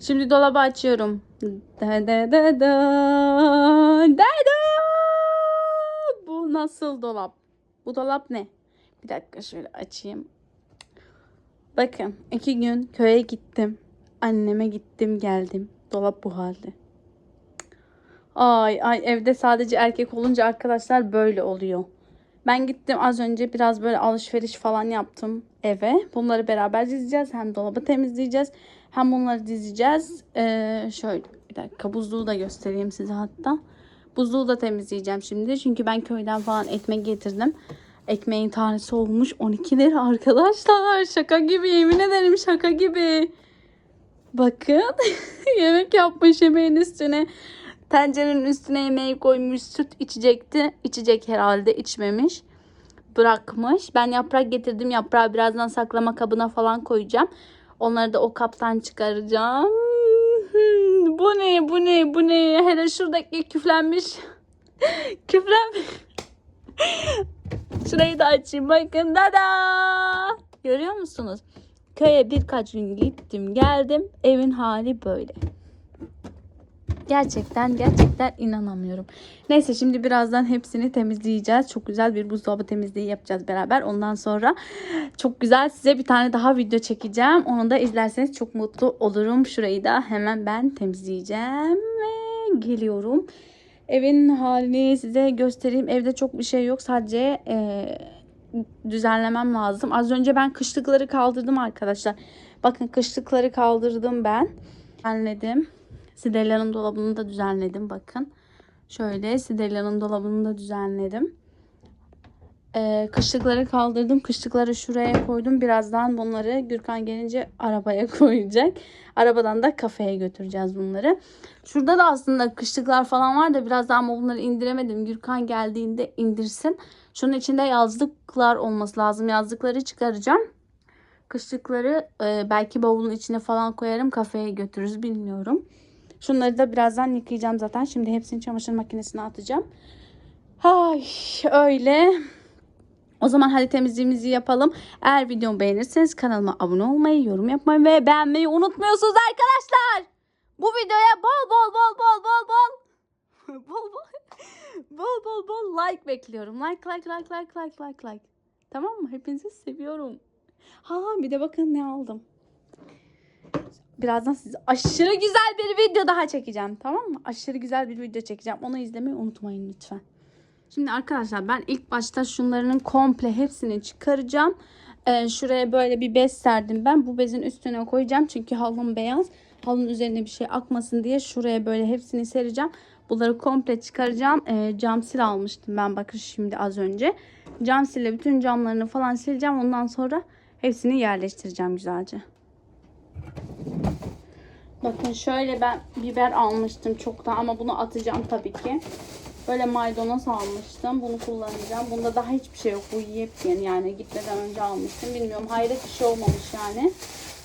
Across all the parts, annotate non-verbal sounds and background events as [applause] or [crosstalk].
Şimdi dolabı açıyorum. Da da da da da da. Bu nasıl dolap? Bu dolap ne? Bir dakika şöyle açayım. Bakın iki gün köye gittim. Anneme gittim geldim. Dolap bu halde. Ay ay evde sadece erkek olunca arkadaşlar böyle oluyor. Ben gittim az önce biraz böyle alışveriş falan yaptım eve. Bunları beraber dizeceğiz. Hem dolabı temizleyeceğiz. Hem bunları dizeceğiz. Ee, şöyle bir dakika buzluğu da göstereyim size hatta. Buzluğu da temizleyeceğim şimdi. Çünkü ben köyden falan ekmek getirdim. Ekmeğin tanesi olmuş 12 lira arkadaşlar. Şaka gibi yemin ederim şaka gibi. Bakın [laughs] yemek yapmış yemeğin üstüne. Tencerenin üstüne yemeği koymuş. Süt içecekti. İçecek herhalde içmemiş. Bırakmış. Ben yaprak getirdim. Yaprağı birazdan saklama kabına falan koyacağım. Onları da o kaptan çıkaracağım. [laughs] Bu ne bu ne bu ne? Hele şuradaki küflenmiş. [laughs] küflenmiş. [laughs] Şurayı da açayım. Bakın dada. Görüyor musunuz? Köye birkaç gün gittim geldim. Evin hali böyle. Gerçekten gerçekten inanamıyorum. Neyse şimdi birazdan hepsini temizleyeceğiz. Çok güzel bir buzdolabı temizliği yapacağız beraber. Ondan sonra çok güzel size bir tane daha video çekeceğim. Onu da izlerseniz çok mutlu olurum. Şurayı da hemen ben temizleyeceğim ve geliyorum. Evin halini size göstereyim. Evde çok bir şey yok. Sadece eee, düzenlemem lazım. Az önce ben kışlıkları kaldırdım arkadaşlar. Bakın kışlıkları kaldırdım ben. Düzenledim. Sidelya'nın dolabını da düzenledim bakın. Şöyle Sidelya'nın dolabını da düzenledim. Ee, kışlıkları kaldırdım. Kışlıkları şuraya koydum. Birazdan bunları Gürkan gelince arabaya [laughs] koyacak. Arabadan da kafeye götüreceğiz bunları. Şurada da aslında kışlıklar falan var da biraz daha ama bunları indiremedim. Gürkan geldiğinde indirsin. Şunun içinde yazlıklar olması lazım. Yazlıkları çıkaracağım. Kışlıkları e, belki bavulun içine falan koyarım. Kafeye götürürüz bilmiyorum. Şunları da birazdan yıkayacağım zaten. Şimdi hepsini çamaşır makinesine atacağım. Ay öyle. O zaman hadi temizliğimizi yapalım. Eğer videomu beğenirseniz kanalıma abone olmayı, yorum yapmayı ve beğenmeyi unutmuyorsunuz arkadaşlar. Bu videoya bol bol bol bol bol bol [laughs] bol bol bol bol bol like bekliyorum. Like like like like like like like. Tamam mı? Hepinizi seviyorum. Ha bir de bakın ne aldım. Birazdan size aşırı güzel bir video daha çekeceğim. Tamam mı? Aşırı güzel bir video çekeceğim. Onu izlemeyi unutmayın lütfen. Şimdi arkadaşlar ben ilk başta şunların komple hepsini çıkaracağım. Ee, şuraya böyle bir bez serdim ben. Bu bezin üstüne koyacağım. Çünkü halım beyaz. Halının üzerine bir şey akmasın diye şuraya böyle hepsini sereceğim. Bunları komple çıkaracağım. Ee, cam sil almıştım ben bakın şimdi az önce. Cam sille bütün camlarını falan sileceğim. Ondan sonra hepsini yerleştireceğim güzelce. Bakın şöyle ben biber almıştım çoktan ama bunu atacağım tabii ki. Böyle maydanoz almıştım. Bunu kullanacağım. Bunda daha hiçbir şey yok. Bu yepyeni yani gitmeden önce almıştım. Bilmiyorum hayret bir şey olmamış yani.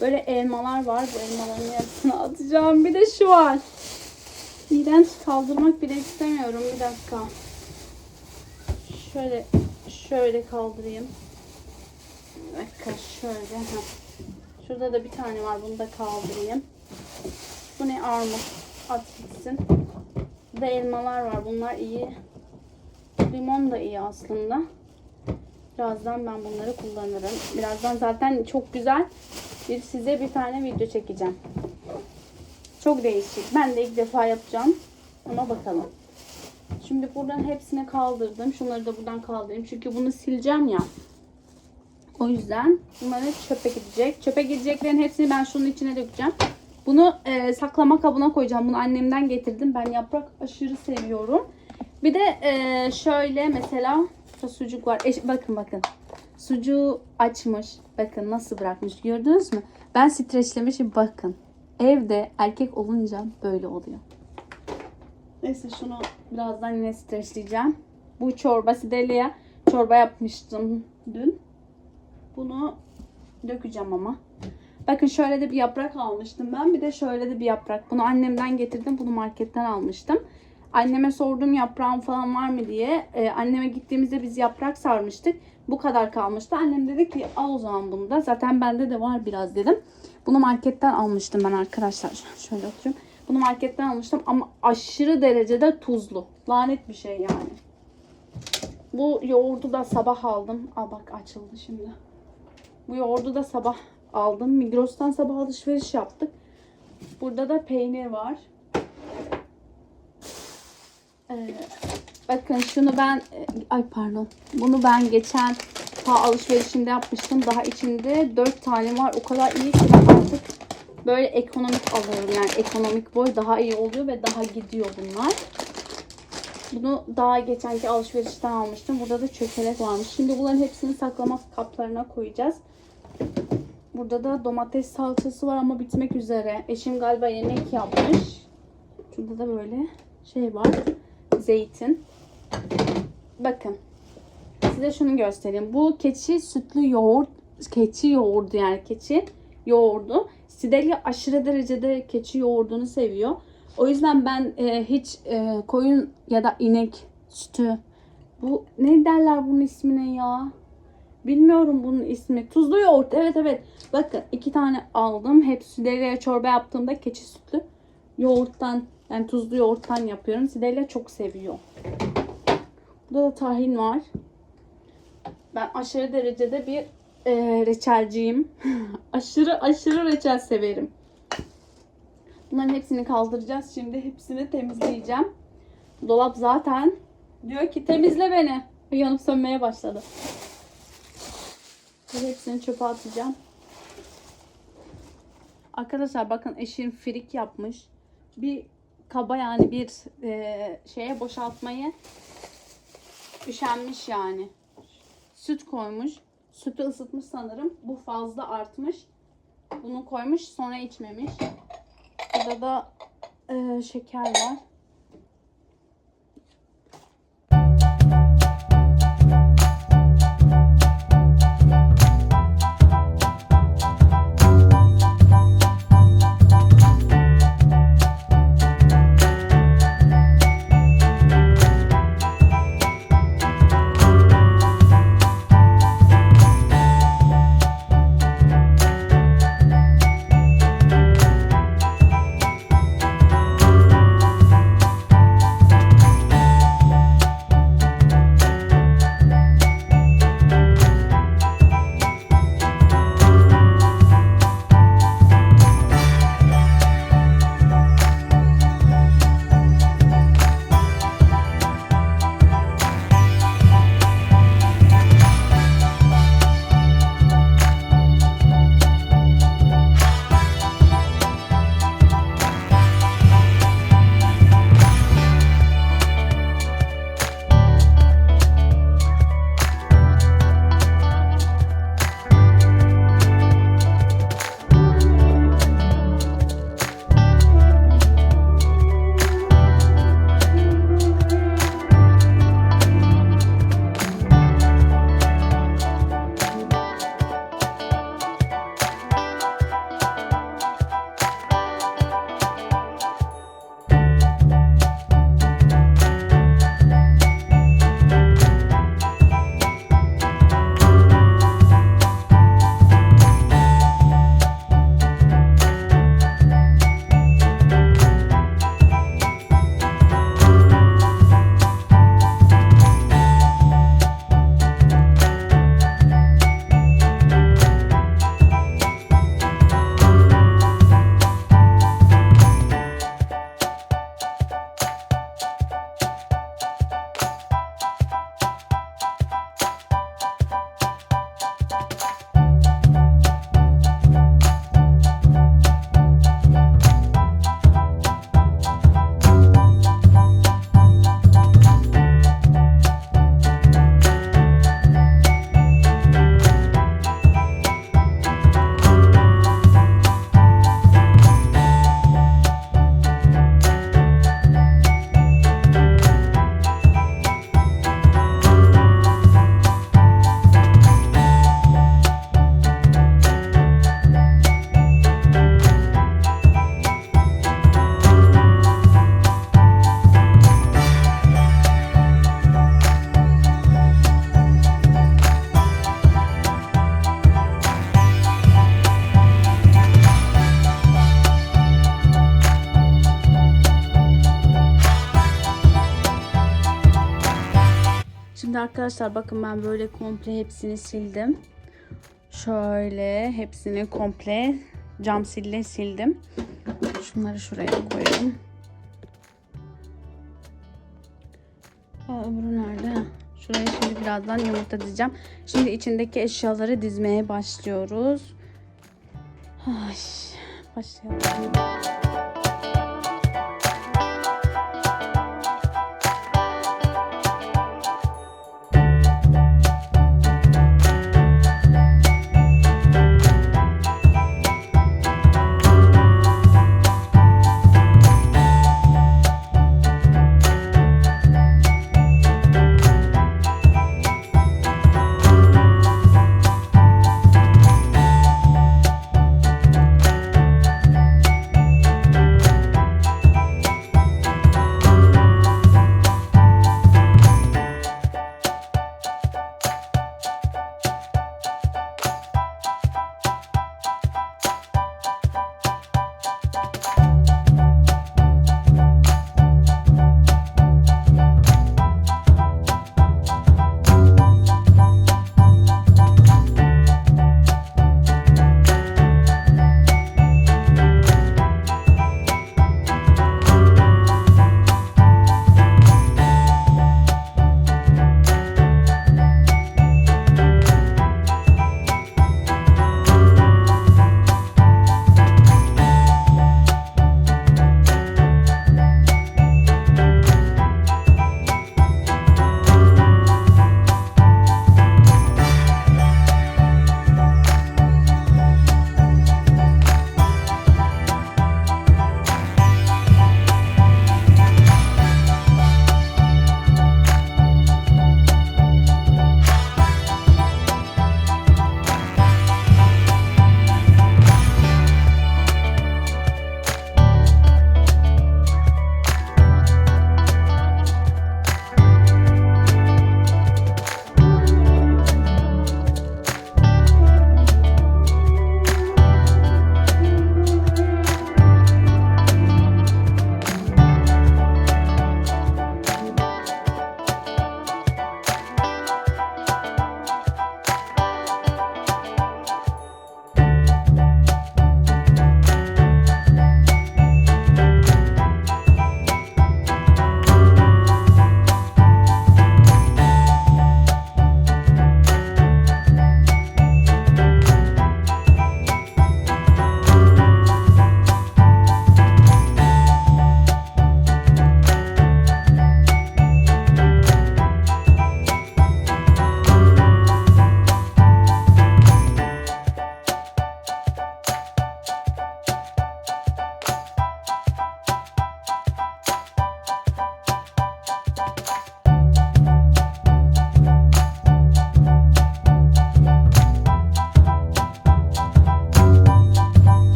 Böyle elmalar var. Bu elmaların yarısını [laughs] atacağım. Bir de şu var. İğrenç kaldırmak bile istemiyorum. Bir dakika. Şöyle şöyle kaldırayım. Bir dakika şöyle. Şurada da bir tane var. Bunu da kaldırayım. Bu ne armut. At gitsin. Burada elmalar var. Bunlar iyi. Limon da iyi aslında. Birazdan ben bunları kullanırım. Birazdan zaten çok güzel bir size bir tane video çekeceğim. Çok değişik. Ben de ilk defa yapacağım. Ama bakalım. Şimdi buradan hepsini kaldırdım. Şunları da buradan kaldırayım. Çünkü bunu sileceğim ya. O yüzden bunları çöpe gidecek. Çöpe gideceklerin hepsini ben şunun içine dökeceğim. Bunu e, saklama kabına koyacağım. Bunu annemden getirdim. Ben yaprak aşırı seviyorum. Bir de e, şöyle mesela sucuk var. Eş- bakın bakın. Sucuğu açmış. Bakın nasıl bırakmış. Gördünüz mü? Ben streçlemişim. Bakın. Evde erkek olunca böyle oluyor. Neyse şunu birazdan yine streçleyeceğim. Bu çorba Sidelya'ya çorba yapmıştım dün. Bunu dökeceğim ama. Bakın şöyle de bir yaprak almıştım ben. Bir de şöyle de bir yaprak. Bunu annemden getirdim. Bunu marketten almıştım. Anneme sordum yaprağım falan var mı diye. Ee, anneme gittiğimizde biz yaprak sarmıştık. Bu kadar kalmıştı. Annem dedi ki al o zaman bunu da. Zaten bende de var biraz dedim. Bunu marketten almıştım ben arkadaşlar. [laughs] Şöyle oturayım. Bunu marketten almıştım ama aşırı derecede tuzlu. Lanet bir şey yani. Bu yoğurdu da sabah aldım. Al bak açıldı şimdi. Bu yoğurdu da sabah aldım. Migros'tan sabah alışveriş yaptık. Burada da peynir var. Ee, bakın şunu ben ay pardon. Bunu ben geçen ta alışverişinde yapmıştım. Daha içinde 4 tane var. O kadar iyi ki artık böyle ekonomik alıyorum. Yani ekonomik boy daha iyi oluyor ve daha gidiyor bunlar. Bunu daha geçenki alışverişten almıştım. Burada da çökelek varmış. Şimdi bunların hepsini saklama kaplarına koyacağız. Burada da domates salçası var ama bitmek üzere. Eşim galiba yemek yapmış. Şurada da böyle şey var. Zeytin. Bakın. Size şunu göstereyim. Bu keçi sütlü yoğurt. Keçi yoğurdu yani keçi yoğurdu. Sidelya aşırı derecede keçi yoğurdunu seviyor. O yüzden ben e, hiç e, koyun ya da inek sütü bu ne derler bunun ismine ya? Bilmiyorum bunun ismi. Tuzlu yoğurt. Evet evet. Bakın iki tane aldım. Hep Siderya'ya çorba yaptığımda keçi sütlü yoğurttan yani tuzlu yoğurttan yapıyorum. Sidelya çok seviyor. Burada da tahin var. Ben aşırı derecede bir e, reçelciyim. [laughs] aşırı aşırı reçel severim. Bunların hepsini kaldıracağız. Şimdi hepsini temizleyeceğim. Dolap zaten diyor ki temizle beni. Yanıp sönmeye başladı. Hepsini çöpe atacağım. Arkadaşlar bakın eşim frik yapmış. Bir kaba yani bir e, şeye boşaltmayı üşenmiş yani. Süt koymuş. Sütü ısıtmış sanırım. Bu fazla artmış. Bunu koymuş sonra içmemiş. Burada da e, şeker var. Arkadaşlar bakın ben böyle komple hepsini sildim. Şöyle hepsini komple cam sille sildim. Şunları şuraya koyalım. Aa, öbürü nerede? Şuraya şimdi birazdan yumurta dizeceğim. Şimdi içindeki eşyaları dizmeye başlıyoruz. Ay, başlayalım.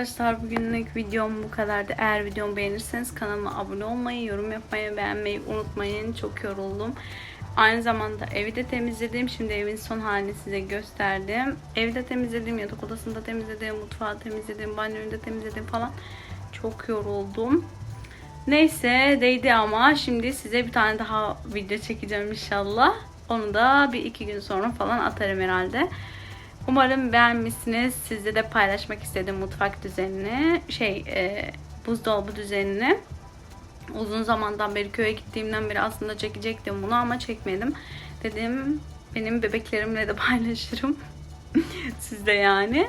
Arkadaşlar bugünlük videom bu kadardı. Eğer videomu beğenirseniz kanalıma abone olmayı, yorum yapmayı, beğenmeyi unutmayın. Çok yoruldum. Aynı zamanda evi de temizledim. Şimdi evin son halini size gösterdim. Evi de temizledim, yatak odasını da temizledim, mutfağı temizledim, banyoyu da temizledim falan. Çok yoruldum. Neyse değdi ama şimdi size bir tane daha video çekeceğim inşallah. Onu da bir iki gün sonra falan atarım herhalde. Umarım beğenmişsiniz. Sizle de paylaşmak istedim mutfak düzenini. Şey e, buzdolabı düzenini. Uzun zamandan beri köye gittiğimden beri aslında çekecektim bunu ama çekmedim. Dedim benim bebeklerimle de [laughs] paylaşırım. Sizde yani.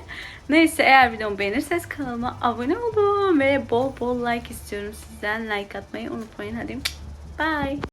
Neyse eğer videomu beğenirseniz kanalıma abone olun ve bol bol like istiyorum sizden. Like atmayı unutmayın. Hadi bye.